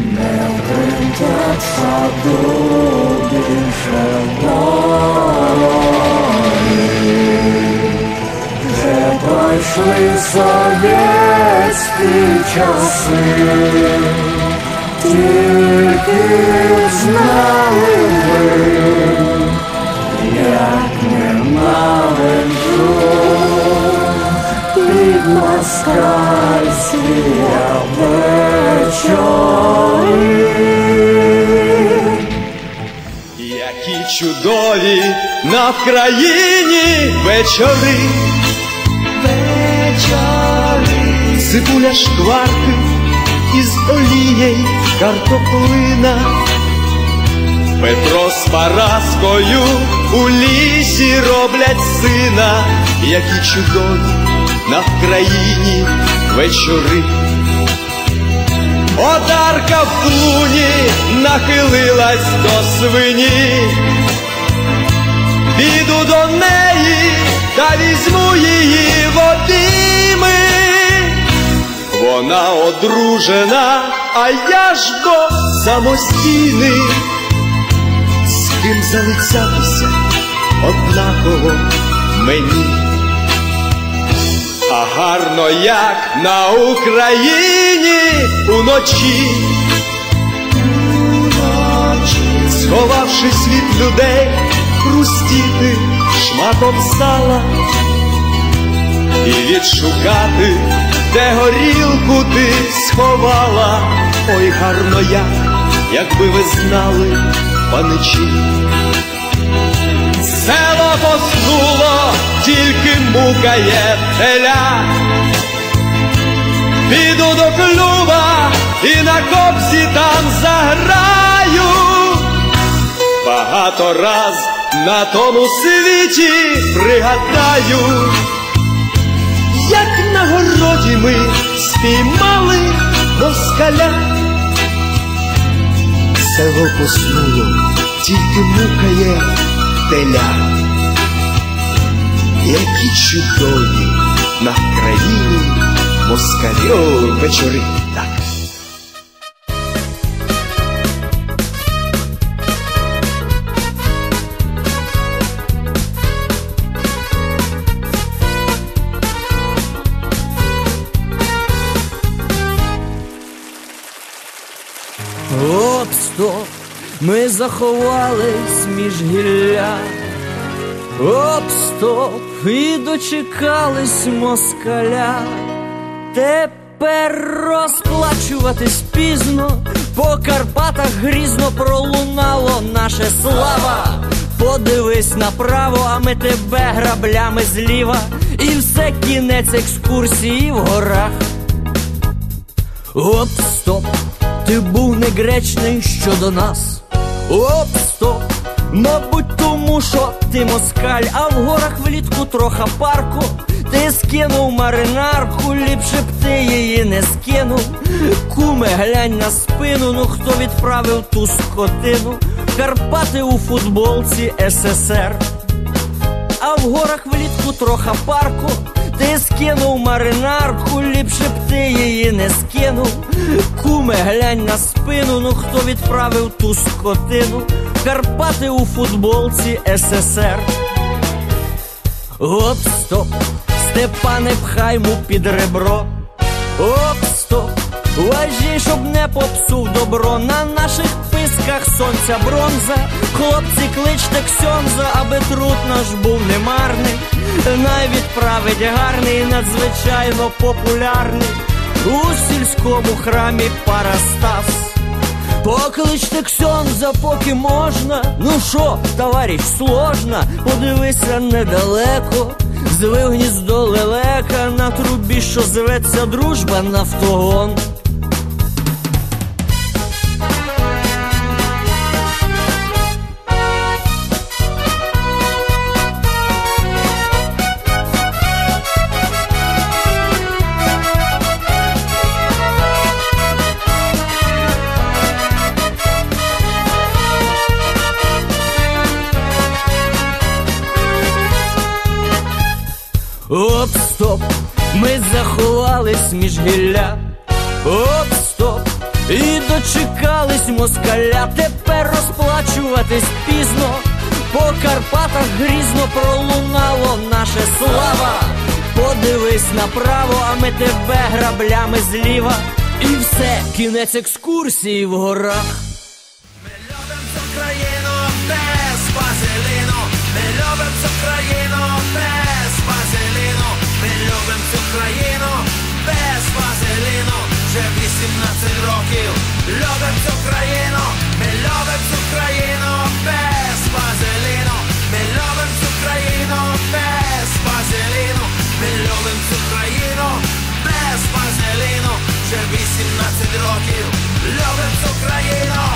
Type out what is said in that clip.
не дух більше вже пройшли совєтські часи, тільки знали ви, як ненавиджу під москальські вечори. Чудові на Вкраїні вечори, вечори, цибуля шкварки із олією картоплина, Петро з Параскою у лісі роблять сина, які чудові на Вкраїні вечори. Одарка в клуні нахилилась до свині, піду до неї та візьму її в обійми. Вона одружена, а я ж до самостійний, з ким залицятися однаково мені. А гарно як на Україні уночі, сховавшись від людей, хрустіти шматом сала і відшукати, де горілку ти сховала, ой гарно як, якби ви знали, паничі. Село поснуло, тільки мукає теля. Піду до клюва і на копці там заграю. Багато раз на тому світі пригадаю, як на городі ми спіймали москаля. Село поснуло, тільки мукає теля, які чудові на країні москалі О, вечори. Стоп, ми заховались між гілля. Оп, стоп, і дочекались москаля. Тепер розплачуватись пізно, по Карпатах грізно пролунало наше слава. Подивись направо, а ми тебе граблями зліва, і все кінець екскурсії в горах. Оп, стоп, ти був негречний щодо нас. Оп, стоп, мабуть, тому що ти москаль, а в горах влітку троха парку. Ти скинув маринарку, ліпше б ти її не скинув. Куме, глянь на спину, ну хто відправив ту скотину? Карпати у футболці СССР. А в горах влітку троха парку. Ти скинув маринарку, ліпше б ти її не скинув. Куме, глянь на спину, ну хто відправив ту скотину? Карпати у футболці СССР. Оп, стоп, Степане, пхай му під ребро. Оп, стоп, важій, щоб не попсув добро. На наших писках сонця бронза. Хлопці, кличте ксьонза, аби труд наш був немарний. Най відправить гарний, надзвичайно популярний. У сільському храмі Парастас. Покличте ксьонза, поки можна. Ну що, товариш, сложно, подивися недалеко. Звив гніздо лелека на трубі, що зветься дружба нафтогон. Оп, стоп, ми заховались між гілля. Оп, стоп, І дочекались москаля, тепер розплачуватись пізно. По Карпатах грізно пролунало наше слава. Подивись направо, а ми тебе граблями зліва. І все, кінець екскурсії в горах. Ми любим цю країну без вазеліну, ми любим цю країну без любим цю країну без вазеліну, вже 18 років, любим цю країну, ми любим цю країну без вазеліну, ми любим цю країну без вазеліну, ми любим цю країну без вазеліну, вже 18 років, любим цю країну.